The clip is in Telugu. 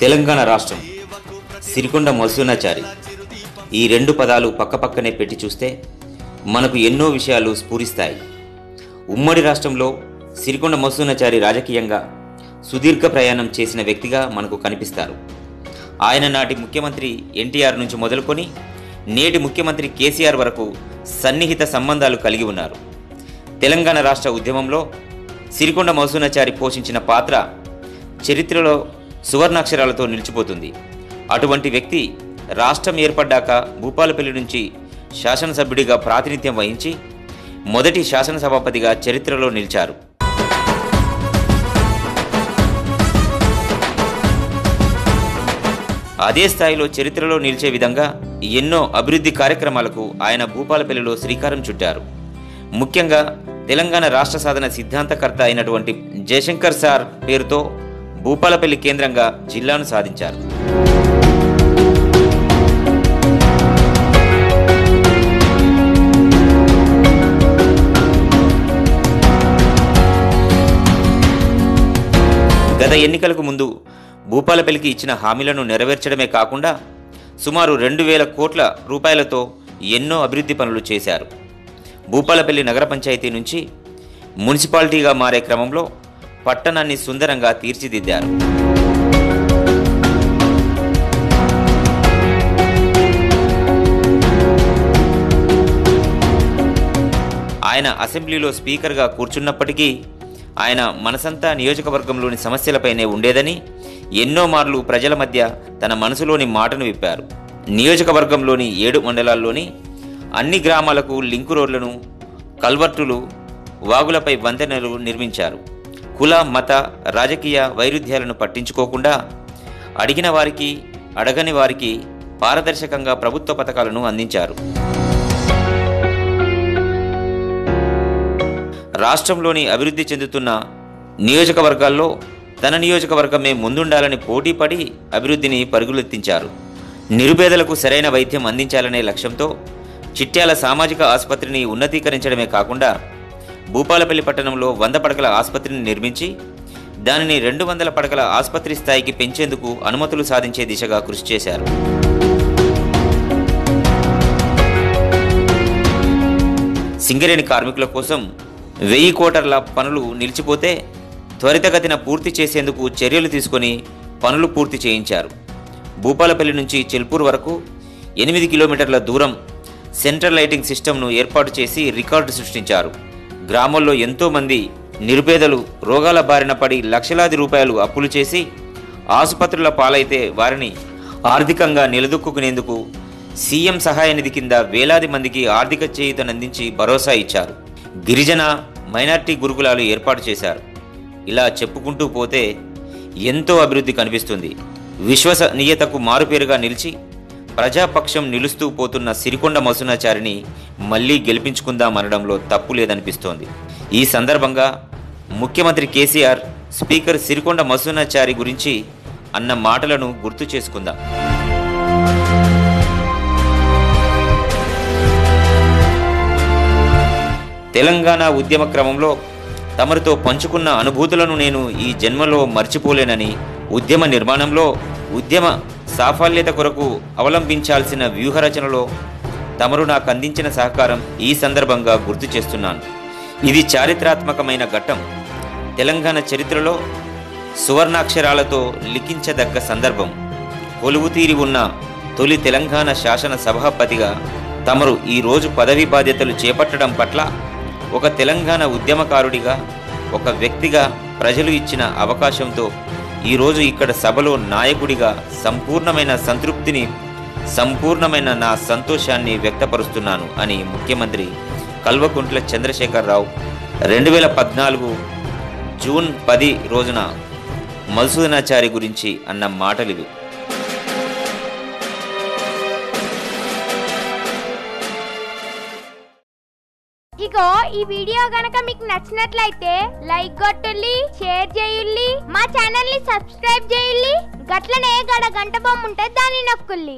తెలంగాణ రాష్ట్రం సిరికొండ మధుసూనాచారి ఈ రెండు పదాలు పక్కపక్కనే పెట్టి చూస్తే మనకు ఎన్నో విషయాలు స్ఫూరిస్తాయి. ఉమ్మడి రాష్ట్రంలో సిరికొండ మధుసూనాచారి రాజకీయంగా సుదీర్ఘ ప్రయాణం చేసిన వ్యక్తిగా మనకు కనిపిస్తారు. ఆయన నాటి ముఖ్యమంత్రి ఎన్టీఆర్ నుంచి మొదలుకొని నేటి ముఖ్యమంత్రి కేసీఆర్ వరకు సన్నిహిత సంబంధాలు కలిగి ఉన్నారు. తెలంగాణ రాష్ట్ర ఉద్యమంలో సిరికొండ మౌసూనాచారి పోషించిన పాత్ర చరిత్రలో సువర్ణాక్షరాలతో నిలిచిపోతుంది. అటువంటి వ్యక్తి రాష్ట్రం ఏర్పడ్డాక భూపాలపల్లి నుంచి శాసనసభ్యుడిగా ప్రాతినిధ్యం వహించి మొదటి శాసనసభాపతిగా చరిత్రలో నిలిచారు. అదే స్థాయిలో చరిత్రలో నిలిచే విధంగా ఎన్నో అభివృద్ధి కార్యక్రమాలకు ఆయన భూపాలపల్లిలో శ్రీకారం చుట్టారు. ముఖ్యంగా తెలంగాణ రాష్ట్ర సాధన సిద్ధాంతకర్త అయినటువంటి జయశంకర్ సార్ పేరుతో భూపాలపల్లి కేంద్రంగా జిల్లాను సాధించారు. గత ఎన్నికలకు ముందు భూపాలపల్లికి ఇచ్చిన హామీలను నెరవేర్చడమే కాకుండా సుమారు రెండు వేల కోట్ల రూపాయలతో ఎన్నో అభివృద్ధి పనులు చేశారు. భూపాలపల్లి నగర పంచాయతీ నుంచి మున్సిపాలిటీగా మారే క్రమంలో పట్టణాన్ని సుందరంగా తీర్చిదిద్దారు. ఆయన అసెంబ్లీలో స్పీకర్గా కూర్చున్నప్పటికీ ఆయన మనసంతా నియోజకవర్గంలోని సమస్యలపైనే ఉండేదని ఎన్నో మార్లు ప్రజల మధ్య తన మనసులోని మాటను విప్పారు. నియోజకవర్గంలోని ఏడు మండలాల్లోని అన్ని గ్రామాలకు లింకు రోడ్లను కల్వర్టులు వాగులపై వంతెనలు నిర్మించారు. కుల మత రాజకీయ వైరుధ్యాలను పట్టించుకోకుండా అడిగిన వారికి అడగని వారికి పారదర్శకంగా ప్రభుత్వ పథకాలను అందించారు. రాష్ట్రంలోని అభివృద్ధి చెందుతున్న నియోజకవర్గాల్లో తన నియోజకవర్గమే ముందుండాలని పోటీపడి అభివృద్ధిని పరుగులెత్తించారు. నిరుపేదలకు సరైన వైద్యం అందించాలనే లక్ష్యంతో చిట్యాల సామాజిక ఆసుపత్రిని ఉన్నతీకరించడమే కాకుండా భూపాలపల్లి పట్టణంలో వంద పడకల ఆసుపత్రిని నిర్మించి దానిని రెండు వందల పడకల ఆసుపత్రి స్థాయికి పెంచేందుకు అనుమతులు సాధించే దిశగా కృషి చేశారు. సింగరేణి కార్మికుల కోసం వెయ్యి కోటర్ల పనులు నిలిచిపోతే త్వరితగతిన పూర్తి చేసేందుకు చర్యలు తీసుకొని పనులు పూర్తి చేయించారు. భూపాలపల్లి నుంచి చెల్పూర్ వరకు ఎనిమిది కిలోమీటర్ల దూరం సెంట్రల్ లైటింగ్ సిస్టమ్ను ఏర్పాటు చేసి రికార్డు సృష్టించారు. గ్రామంలో ఎంతోమంది నిరుపేదలు రోగాల బారిన పడి లక్షలాది రూపాయలు అప్పులు చేసి ఆసుపత్రుల పాలైతే వారిని ఆర్థికంగా నిలదొక్కునేందుకు సీఎం సహాయ నిధి కింద వేలాది మందికి ఆర్థిక చేయూతనందించి భరోసా ఇచ్చారు. గిరిజన మైనార్టీ గురుకులాలు ఏర్పాటు చేశారు. ఇలా చెప్పుకుంటూ పోతే ఎంతో అభివృద్ధి కనిపిస్తుంది. విశ్వసనీయతకు మారుపేరుగా నిలిచి ప్రజాపక్షం నిలుస్తూ పోతున్న సిరికొండ మసునాచారిని మళ్ళీ గెలిపించుకుందామనడంలో తప్పు లేదనిపిస్తోంది. ఈ సందర్భంగా ముఖ్యమంత్రి కేసీఆర్ స్పీకర్ సిరికొండ మసునాచారి గురించి అన్న మాటలను గుర్తు చేసుకుందాం. తెలంగాణ ఉద్యమ క్రమంలో తమరితో పంచుకున్న అనుభూతులను నేను ఈ జన్మలో మర్చిపోలేనని ఉద్యమ నిర్మాణంలో ఉద్యమ సాఫల్యత కొరకు అవలంబించాల్సిన వ్యూహరచనలో తమరు నాకు అందించిన సహకారం ఈ సందర్భంగా గుర్తు చేస్తున్నాను. ఇది చారిత్రాత్మకమైన ఘట్టం. తెలంగాణ చరిత్రలో సువర్ణాక్షరాలతో లిఖించదగ్గ సందర్భం. కొలువుతీరి ఉన్న తొలి తెలంగాణ శాసన సభాపతిగా తమరు ఈ రోజు పదవి బాధ్యతలు చేపట్టడం పట్ల ఒక తెలంగాణ ఉద్యమకారుడిగా ఒక వ్యక్తిగా ప్రజలు ఇచ్చిన అవకాశంతో ఈరోజు ఇక్కడ సభలో నాయకుడిగా సంపూర్ణమైన సంతృప్తిని సంపూర్ణమైన నా సంతోషాన్ని వ్యక్తపరుస్తున్నాను అని ముఖ్యమంత్రి కల్వకుంట్ల చంద్రశేఖరరావు రెండు వేల పద్నాలుగు జూన్ పది రోజున మధుసూదనాచారి గురించి అన్న మాటలివి. ఈ వీడియో గనక మీకు నచ్చినట్లయితే లైక్ కొట్టుల్లి షేర్ చేయుల్లి మా ఛానల్ని సబ్స్క్రైబ్ చేయుల్లి గట్లనే గడ గంట బొమ్మ ఉంటే దాన్ని నొక్కుల్లి